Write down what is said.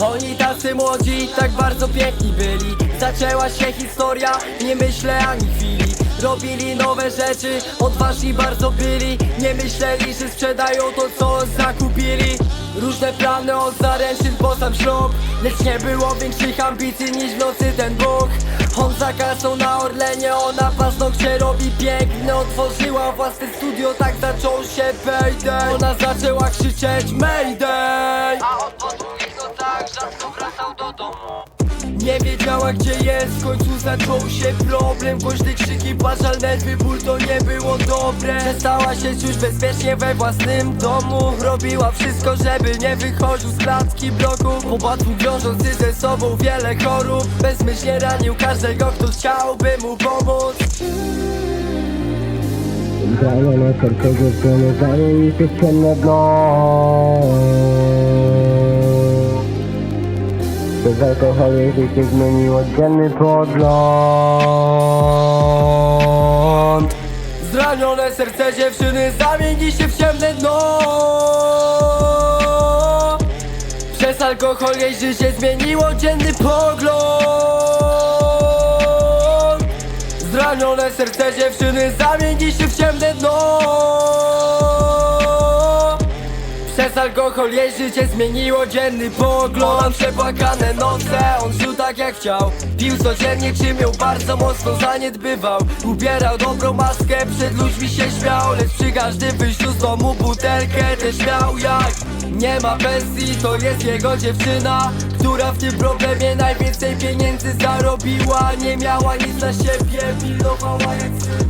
Oni tacy młodzi, tak bardzo piękni byli. Zaczęła się historia, nie myślę ani chwili. Robili nowe rzeczy, odważni bardzo byli. Nie myśleli, że sprzedają to co zakupili. Różne plany od zaręczyn po sam ślub. Lecz nie było większych ambicji niż w nocy ten Bóg. On zakasał na Orlenie, ona paznokcie robi piękne Otworzyła własne studio, tak zaczął się payday Ona zaczęła krzyczeć mayday nie wiedziała gdzie jest, w końcu zaczął się problem. Głośne krzyki, płacz, ale nerwy, ból to nie było dobre. Przestała się czuć bezpiecznie we własnym domu. Robiła wszystko, żeby nie wychodził z klatki bloku. Po łatwu wiążący ze sobą wiele chorób. Bezmyślnie ranił każdego, kto chciałby mu pomóc. Zranione serce dziewczyny zamieni się w ciemne dno Przez alkohol jej życie zmieniło. Dzienny pogląd Zranione serce dziewczyny zamieni się w ciemne dno. Przez alkohol jej życie zmieniło dzienny pogląd. Zranione serce dziewczyny zamieni się w ciemne dno przez alkohol jej życie zmieniło dzienny pogląd. Mam przepłakane noce, on żył tak jak chciał. Pił codziennie, czym ją bardzo mocno zaniedbywał. Ubierał dobrą maskę, przed ludźmi się śmiał. Lecz przy każdym wyjściu z domu butelkę też miał. Jak Nie ma pensji, to jest jego dziewczyna Która w tym problemie najwięcej pieniędzy zarobiła. Nie miała nic na siebie, pilnowała jak ocenił